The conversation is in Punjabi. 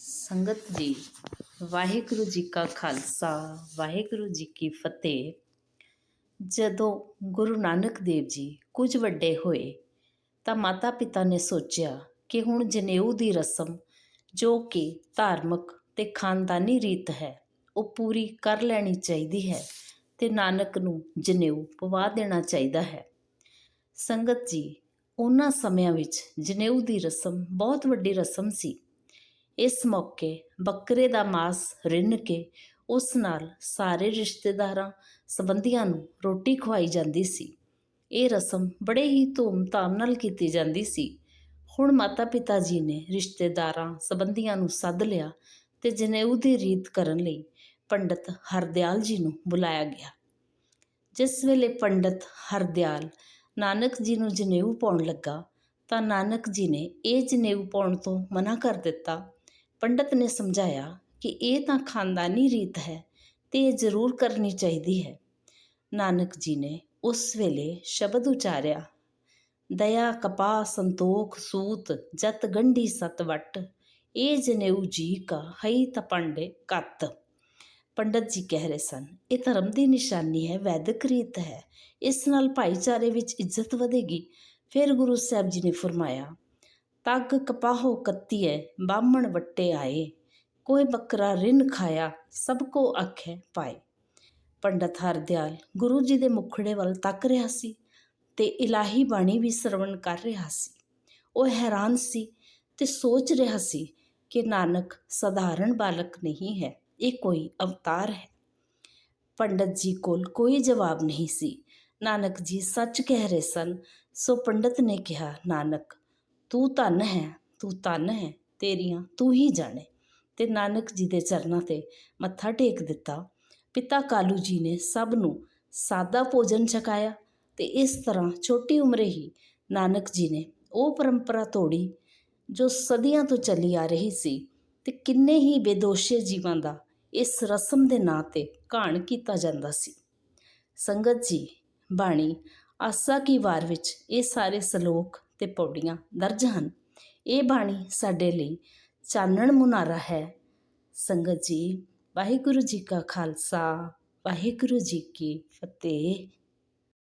ਸੰਗਤ ਜੀ, ਵਾਹਿਗੁਰੂ ਜੀ ਕਾ ਖਾਲਸਾ, ਵਾਹਿਗੁਰੂ ਜੀ ਕੀ ਫਤਿਹ। ਜਦੋਂ ਗੁਰੂ ਨਾਨਕ ਦੇਵ ਜੀ ਕੁਝ ਵੱਡੇ ਹੋਏ, ਤਾਂ ਮਾਤਾ ਪਿਤਾ ਨੇ ਸੋਚਿਆ ਕਿ ਹੁਣ ਜਨੇਊ ਦੀ ਰਸਮ, ਜੋ ਕਿ ਧਾਰਮਿਕ ਤੇ ਖਾਨਦਾਨੀ ਰੀਤ ਹੈ, ਉਹ ਪੂਰੀ ਕਰ ਲੈਣੀ ਚਾਹੀਦੀ ਹੈ ਤੇ ਨਾਨਕ ਨੂੰ ਜਨੇਊ ਪਵਾ ਦੇਣਾ ਚਾਹੀਦਾ ਹੈ। ਸੰਗਤ ਜੀ, ਉਹਨਾਂ ਸਮਿਆਂ ਵਿੱਚ ਜਨੇਊ ਦੀ ਰਸਮ ਬਹੁਤ ਵੱਡੀ ਰਸਮ ਸੀ। ਇਸ ਮੌਕੇ ਬੱਕਰੇ ਦਾ ਮਾਸ ਰਿੰਨ੍ਹ ਕੇ ਉਸ ਨਾਲ ਸਾਰੇ ਰਿਸ਼ਤੇਦਾਰਾਂ ਸੰਬੰਧੀਆਂ ਨੂੰ ਰੋਟੀ ਖਵਾਈ ਜਾਂਦੀ ਸੀ। ਇਹ ਰਸਮ ਬੜੇ ਹੀ ਧੂਮ-ਧਾਮ ਨਾਲ ਕੀਤੀ ਜਾਂਦੀ ਸੀ। ਹੁਣ ਮਾਤਾ-ਪਿਤਾ ਜੀ ਨੇ ਰਿਸ਼ਤੇਦਾਰਾਂ ਸੰਬੰਧੀਆਂ ਨੂੰ ਸੱਦ ਲਿਆ ਤੇ ਜਨੇਊ ਦੀ ਰੀਤ ਕਰਨ ਲਈ ਪੰਡਤ ਹਰਦਿਆਲ ਜੀ ਨੂੰ ਬੁਲਾਇਆ ਗਿਆ। ਜਿਸ ਵੇਲੇ ਪੰਡਤ ਹਰਦਿਆਲ ਨਾਨਕ ਜੀ ਨੂੰ ਜਨੇਊ ਪਾਉਣ ਲੱਗਾ ਤਾਂ ਨਾਨਕ ਜੀ ਨੇ ਇਹ ਜਨੇਊ ਪਾਉਣ ਤੋਂ ਮਨਾ ਕਰ ਦਿੱਤਾ ਪੰਡਤ ਨੇ ਸਮਝਾਇਆ ਕਿ ਇਹ ਤਾਂ ਖਾਨਦਾਨੀ ਰੀਤ ਹੈ ਤੇ ਇਹ ਜ਼ਰੂਰ ਕਰਨੀ ਚਾਹੀਦੀ ਹੈ। ਨਾਨਕ ਜੀ ਨੇ ਉਸ ਵੇਲੇ ਸ਼ਬਦ ਉਚਾਰਿਆ, ਦਇਆ ਕਪਾ ਸੰਤੋਖ, ਸੂਤ, ਜਤ, ਗੰਢੀ, ਸਤ, ਵਟ ਇਹ ਜਨੇਊ ਜੀ ਕਾ ਹਈ ਤਪੰਡੇ ਕੱਤ। ਪੰਡਤ ਜੀ ਕਹਿ ਰਹੇ ਸਨ, ਇਹ ਧਰਮ ਦੀ ਨਿਸ਼ਾਨੀ ਹੈ, ਵੈਦਿਕ ਰੀਤ ਹੈ। ਇਸ ਨਾਲ ਭਾਈਚਾਰੇ ਵਿੱਚ ਇੱਜ਼ਤ ਵਧੇਗੀ। ਫਿਰ ਗੁਰੂ ਸਾਹਿਬ ਜੀ ਨੇ ਫਰਮਾਇਆ ਪੱਗ ਕਪਾਹੋ ਕੱਤੀਐ, ਬਾਹਮਣ ਵੱਟੇ ਆਏ। ਕੋਈ ਬੱਕਰਾ ਰਿੰਨ ਖਾਇਆ, ਸਭ ਕੋ ਆਖੈ ਪਾਏ। ਪੰਡਤ ਹਰਦਿਆਲ ਗੁਰੂ ਜੀ ਦੇ ਮੁਖੜੇ ਵੱਲ ਤੱਕ ਰਿਹਾ ਸੀ ਤੇ ਇਲਾਹੀ ਬਾਣੀ ਵੀ ਸਰਵਣ ਕਰ ਰਿਹਾ ਸੀ। ਉਹ ਹੈਰਾਨ ਸੀ ਤੇ ਸੋਚ ਰਿਹਾ ਸੀ ਕਿ ਨਾਨਕ ਸਧਾਰਨ ਬਾਲਕ ਨਹੀਂ ਹੈ, ਇਹ ਕੋਈ ਅਵਤਾਰ ਹੈ। ਪੰਡਤ ਜੀ ਕੋਲ ਕੋਈ ਜਵਾਬ ਨਹੀਂ ਸੀ। ਨਾਨਕ ਜੀ ਸੱਚ ਕਹਿ ਰਹੇ ਸਨ, ਸੋ ਪੰਡਤ ਨੇ ਕਿਹਾ, ਨਾਨਕ ਤੂੰ ਧਨ ਹੈ, ਤੂੰ ਧਨ ਹੈ, ਤੇਰੀਆਂ ਤੂੰ ਹੀ ਜਾਣੇ। ਤੇ ਨਾਨਕ ਜੀ ਦੇ ਚਰਨਾਂ ਤੇ ਮੱਥਾ ਟੇਕ ਦਿੱਤਾ। ਪਿਤਾ ਕਾਲੂ ਜੀ ਨੇ ਸਭ ਨੂੰ ਸਾਦਾ ਭੋਜਨ ਛਕਾਇਆ ਤੇ ਇਸ ਤਰ੍ਹਾਂ ਛੋਟੀ ਉਮਰੇ ਹੀ ਨਾਨਕ ਜੀ ਨੇ ਉਹ ਪਰੰਪਰਾ ਤੋੜੀ ਜੋ ਸਦੀਆਂ ਤੋਂ ਚੱਲੀ ਆ ਰਹੀ ਸੀ ਤੇ ਕਿੰਨੇ ਹੀ ਬੇਦੋਸ਼ੇ ਜੀਵਾਂ ਦਾ ਇਸ ਰਸਮ ਦੇ ਨਾਂ ਤੇ ਘਾਣ ਕੀਤਾ ਜਾਂਦਾ ਸੀ। ਸੰਗਤ ਜੀ, ਬਾਣੀ, ਆਸਾ ਕੀ ਵਾਰ ਵਿੱਚ ਇਹ ਸਾਰੇ ਸ਼ਲੋਕ ਤੇ ਪੌੜੀਆਂ ਦਰਜ ਹਨ। ਇਹ ਬਾਣੀ ਸਾਡੇ ਲਈ ਚਾਨਣ ਮੁਨਾਰਾ ਹੈ। ਸੰਗਤ ਜੀ, ਵਾਹਿਗੁਰੂ ਜੀ ਕਾ ਖਾਲਸਾ, ਵਾਹਿਗੁਰੂ ਜੀ ਕੀ ਫਤਿਹ।